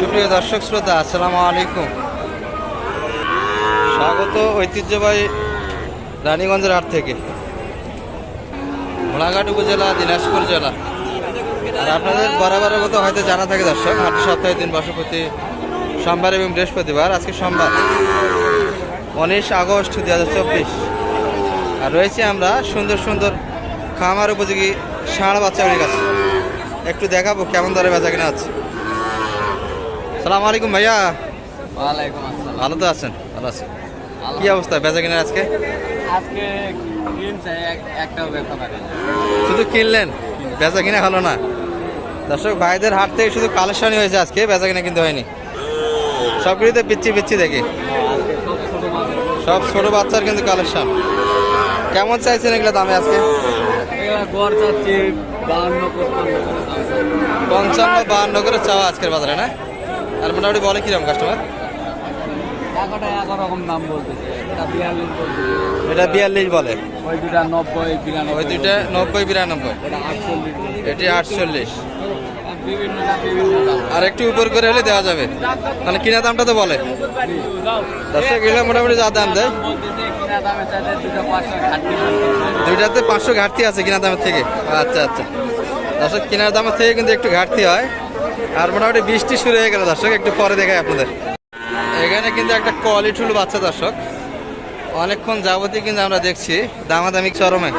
সুপ্রিয় দর্শক শ্রোতা, আসসালামু আলাইকুম। স্বাগত ঐতিহ্যবাহী রানীগঞ্জের হাট থেকে। ঘোড়াঘাট উপজেলা, দিনাজপুর জেলা। আর আপনাদের বরাবরের মতো হয়তো জানা থাকে দর্শক হাটটি সপ্তাহে দিন বসপতি, সোমবার এবং বৃহস্পতিবার, আজকে সোমবার, উনিশ আগস্ট দু হাজার চব্বিশ। আর রয়েছে আমরা সুন্দর সুন্দর খামার উপযোগী ষাঁড় বাচ্চাগুলির কাছে। একটু দেখাবো কেমন দরে বেচা কিনা আছে সালাম আলাইকুম ভাইয়া। ওয়ালাইকুম আসসালাম। ভালো তো আছেন? ভালো আছেন কি অবস্থা বেচা কিনা আজকে? আজকে একটাও শুধু কিনলেন? বেচা কিনা হলো না। দর্শক ভাইদের হাট থেকে শুধু কালেকশনই হয়েছে আজকে বেচা কিনা কিন্তু হয়নি। সব সবগুলিতে পিচ্ছি পিচ্ছি দেখি। সব ছোট বাচ্চার কিন্তু কালেকশন। কেমন চাইছেন এগুলো দামে আজকে? পঞ্চান্ন বাহান্ন করে চাওয়া আজকের বাজারে না? আর মোটামুটি বলে কীরকম কাস্টমার টাকাটা দাম বলতেছে। এটা বিয়াল্লিশ বলতেছে। এটা বিয়াল্লিশ বলে। ওই দুটা নব্বই বিরানব্বই। ওই দুইটা নব্বই বিরানব্বই। এটা আটচল্লিশ এটি আর একটু উপর করে হলে দেওয়া যাবে। মানে কিনা দামটা তো বলে। দর্শক এগুলো মোটামুটি যা দাম দেয়। দুইটাতে পাঁচশো ঘাটতি আছে কিনা দামের থেকে। আচ্ছা আচ্ছা। দর্শক কেনার দামের থেকে কিন্তু একটু ঘাটতি হয়। আর মোটামুটি বৃষ্টি শুরু হয়ে গেল দর্শক একটু পরে দেখাই আপনাদের। এখানে কিন্তু একটা কোয়ালিটি হলো বাচ্চা দর্শক। অনেকক্ষণ যাবতীয় কিন্তু আমরা দেখছি দামাদামি চরমে।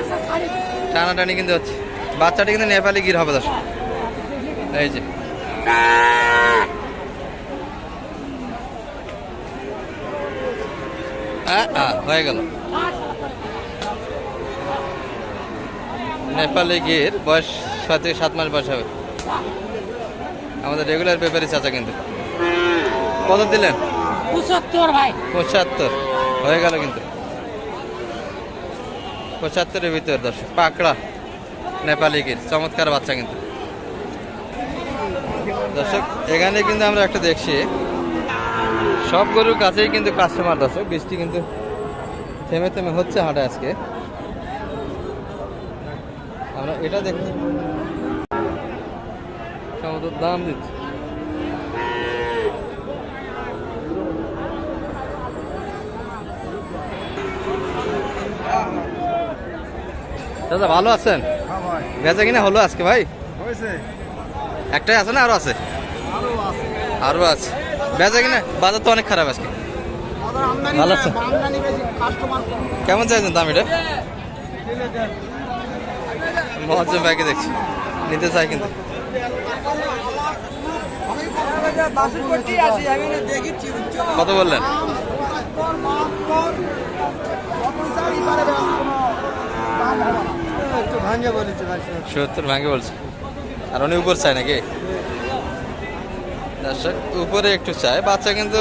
টানাটানি কিন্তু হচ্ছে। বাচ্চাটি কিন্তু নেপালি গির হবে দর্শক। এই যে। আ, আ, হয়ে গেল। নেপালি গির বয়স ছয় থেকে সাত মাস বয়স হবে। আমাদের রেগুলার পেপারি চাচা কিন্তু। কত দিলেন? পঁচাত্তর ভাই। পঁচাত্তর। হয়ে গেল কিন্তু। পঁচাত্তরের ভিতর দর্শক পাকড়া নেপালি গির চমৎকার বাচ্চা কিন্তু। দর্শক এখানে কিন্তু আমরা একটা দেখছি সব গরুর কাছেই কিন্তু কাস্টমার দর্শক বৃষ্টি কিন্তু থেমে থেমে হচ্ছে হাটে আজকে। আমরা এটা দেখছি। সম্ভবত দাম দিচ্ছি। দাদা ভালো আছেন? বেচা কিনা হলো আজকে ভাই? একটাই আছে না আরও আছে? আরও আছে। বেচা কিনা? বাজার তো অনেক খারাপ আজকে। ভালো আছে? কেমন চাইছেন দাম এটা? মহাজন ব্যাগে দেখছি। নিতে চাই কিন্তু। কত বললেন? সত্তর ভাঙে বলছে। আর উনি উপর চায় নাকি? দর্শক, উপরে একটু চায়। বাচ্চা কিন্তু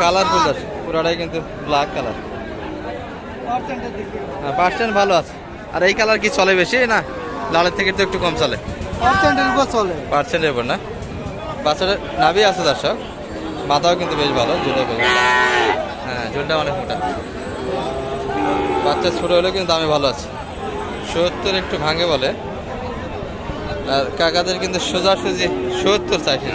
কালারফুল আছে। পুরাটাই কিন্তু ব্ল্যাক কালার পার্সেন্ট ভালো আছে। আর এই কালার কি চলে বেশি না? লালের থেকে তো একটু কম চলে। চলে। পার্সেন্টের উপর না? বাচ্চাটা নাভি আছে দর্শক। মাথাও কিন্তু বেশ ভালো জুলটা বেশ হ্যাঁ জুলটা অনেক মোটা। বাচ্চা ছোটো হলেও কিন্তু দামে ভালো আছে। সত্তর একটু ভাঙে বলে। আর কাকাদের কিন্তু সোজাসুজি সত্তর চাইছে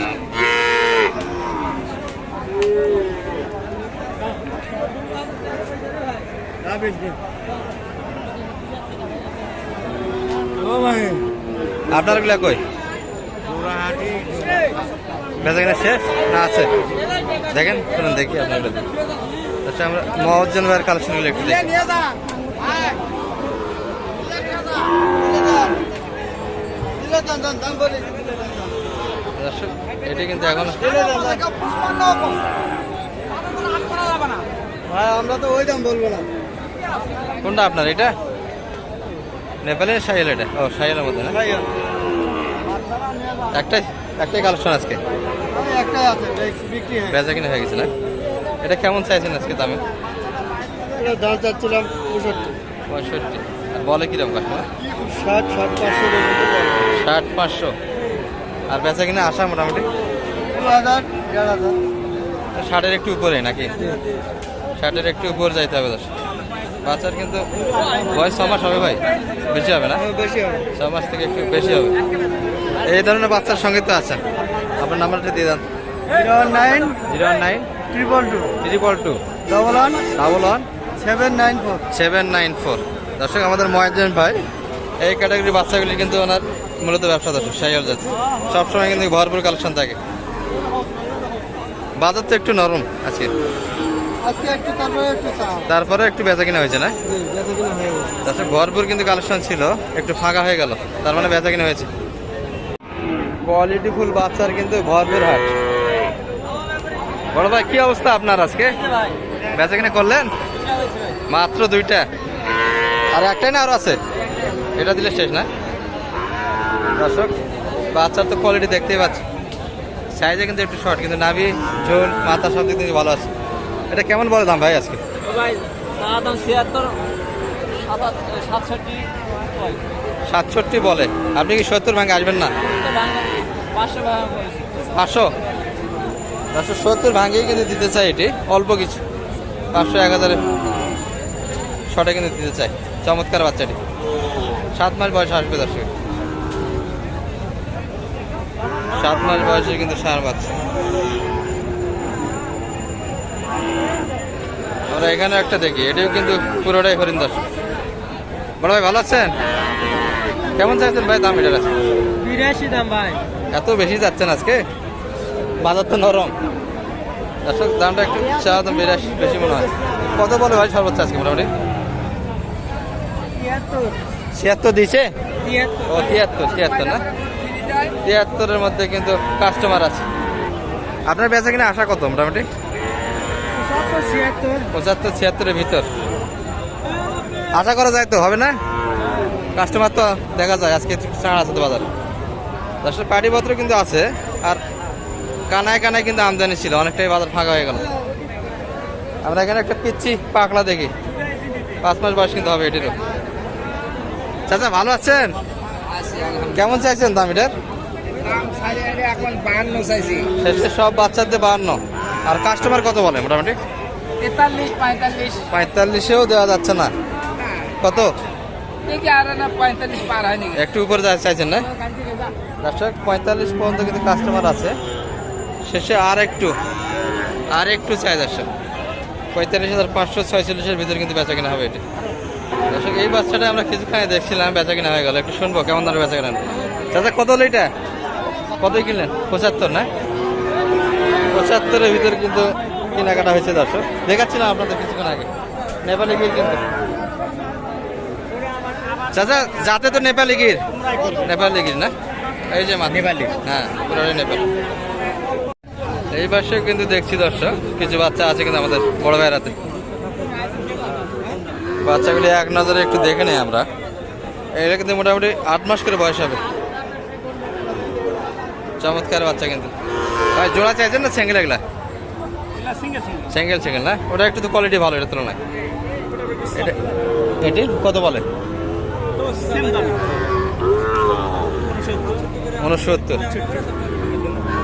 আপনারগুলা কই? বেচা কিনা শেষ? না আছে। দেখেন শুনুন দেখি আপনার আচ্ছা আমরা মহাজন ভাইয়ের কালেকশনগুলো একটু দেখি। দর্শক এটি কিন্তু এখন ভাই আমরা তো ওই দাম বলব না। কোনটা আপনার এটা? নেপালের সাইল এটা। ও সাইলের মধ্যে না? একটাই? একটাই কালেকশন আজকে? একটাই আছে বেচা কিনা হয়ে গেছে না? এটা কেমন চাইছেন আজকে দামে? এটা দাম চাচ্ছিলাম পঁয়ষট্টি। পঁয়ষট্টি। আর বলে কীরকম কাস্টমার ষাট ষাট পাঁচশো ষাট পাঁচশো। আর বেচা কিনা আসা মোটামুটি? ষাটের একটু উপরে নাকি? ষাটের একটু উপর যাইতে হবে দশ বাচ্চার কিন্তু বয়স ছ মাস হবে ভাই। বেশি হবে না? বেশি হবে। ছ মাস থেকে একটু বেশি হবে। এই ধরনের বাচ্চার সঙ্গে তো আছেন। আপনার নাম্বারটা দিয়ে দেন। Zero nine zero nine triple two. Triple two. Double one double one seven nine four. Seven nine four. দর্শক আমাদের মহাজন ভাই এই ক্যাটাগরির বাচ্চাগুলি কিন্তু ওনার মূলত ব্যবসা দর্শক সাইয়াল যাচ্ছে সবসময় কিন্তু ভরপুর কালেকশন থাকে। বাজার তো একটু নরম আজকে। তারপরে একটু বেচা কিনা হয়েছে না? দর্শক ভরপুর কিন্তু কালেকশন ছিল একটু ফাঁকা হয়ে গেল তার মানে বেচা কিনা হয়েছে। কোয়ালিটি ফুল বাচ্চার কিন্তু ভরপুর হাট। বড় ভাই কি অবস্থা আপনার আজকে? বেচা কিনা করলেন? মাত্র দুইটা। আর একটাই না আরও আছে? এটা দিলে শেষ না? দর্শক বাচ্চার তো কোয়ালিটি দেখতেই পাচ্ছি সাইজে কিন্তু একটু শর্ট কিন্তু নাভি ঝোল মাথা সব দিক থেকে ভালো আছে। এটা কেমন বলে দাম ভাই আজকে? ভাই দাম ছিয়াত্তর সাতষট্টি সাতষট্টি বলে। আপনি কি সত্তর ভাঙে আসবেন না? পাঁচশো পাঁচশো? পাঁচশো সত্তর ভাঙেই কিন্তু দিতে চাই এটি। অল্প কিছু। পাঁচশো এক হাজারে শটে কিন্তু দিতে চাই। চমৎকার বাচ্চাটি। সাত মাস বয়স আসবে দর্শক। সাত মাস বয়সে কিন্তু সার বাচ্চা। আমরা এখানে একটা দেখি এটিও কিন্তু পুরোটাই হরিণ দর্শক। বড় ভাই ভালো আছেন? কেমন চাইছেন ভাই? দাম এটার আছে। বিরাশি দাম ভাই। এত বেশি যাচ্ছেন আজকে? বাজার তো নরম। দর্শক দামটা একটু চা দাম বেশ বেশি মনে হয়। কত বলে ভাই সর্বোচ্চ আজকে মোটামুটি? ছিয়াত্তর তিয়াত্তর। ও তিয়াত্তর তিয়াত্তর না? তিয়াত্তরের মধ্যে কিন্তু কাস্টমার আছে। আপনার বেচা কিনা আশা কত মোটামুটি? পঁচাত্তর ছিয়াত্তরের ভিতর। আশা করা যায় তো হবে না? কাস্টমার তো দেখা যায় আজকে ছাড় আছে তো বাজারে। দশের পাটিপত্র কিন্তু আছে আর কানায় কানায় কিন্তু আমদানি ছিল অনেকটাই বাজার ফাঁকা হয়ে গেল। আমরা এখানে একটা পিচ্ছি পাকলা দেখি। পাঁচ মাস বয়স কিন্তু হবে এটিরও। চাচা ভালো আছেন? কেমন চাইছেন দাম এটার? এখন চাইছি। সব বাচ্চাদের বাহান্ন। আর কাস্টমার কত বলে মোটামুটি? তেতাল্লিশ পঁয়তাল্লিশ। পঁয়তাল্লিশেও দেওয়া যাচ্ছে না। কত? একটু উপরে চাইছেন না? দর্শক পঁয়তাল্লিশ পর্যন্ত কিন্তু কাস্টমার আছে। শেষে আর একটু আর একটু চাই দর্শক। পঁয়তাল্লিশ হাজার পাঁচশো ছয়চল্লিশের ভিতরে কিন্তু বেচা কিনা হবে এটি। দর্শক এই বাচ্চাটা আমরা কিছুখানে দেখছিলাম বেচা কিনা হয়ে গেল। একটু শুনব কেমন দামে বেচা কিনা। চাচা কত হলো এটা? কতই কিনলেন? পঁচাত্তর না? পঁচাত্তরের ভিতরে কিন্তু কেনাকাটা হয়েছে দর্শক। দেখাচ্ছিলাম আপনাদের কিছুক্ষণ আগে। নেপালি গির কিন্তু। চাচা যাতে তো নেপালি গির। নেপালি গির না? এই যে মা নেপালি। হ্যাঁ পুরোটাই নেপালি। এই পাশে কিন্তু দেখছি দর্শক কিছু বাচ্চা আছে কিন্তু আমাদের বড় ভাইরাতে বাচ্চাগুলি এক নজরে একটু দেখে নেই আমরা। এটা কিন্তু মোটামুটি আট মাস করে বয়স হবে। চমৎকার বাচ্চা কিন্তু। ভাই জোড়া চাইছেন না এগুলা? সিঙ্গেল সিঙ্গেল না? ওটা একটু তো কোয়ালিটি ভালো এটা তুলনায়। এটা, এটি কত বলে? উনসত্তর।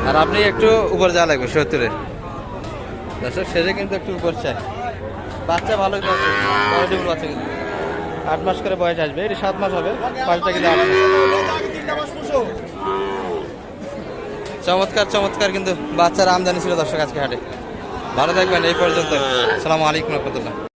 আর আপনি একটু উপর যা লাগবে সত্তরের দর্শক সেটা কিন্তু একটু উপর চাই বাচ্চা ভালো কোয়ালিটিফুল বাচ্চা কিন্তু। আট মাস করে বয়স আসবে, এটি সাত মাস হবে পাঁচটা কিন্তু চমৎকার চমৎকার কিন্তু বাচ্চার আমদানি ছিল দর্শক আজকে হাটে। ভালো থাকবেন এই পর্যন্ত। সালামু আলাইকুম রহমতুল্লাহ।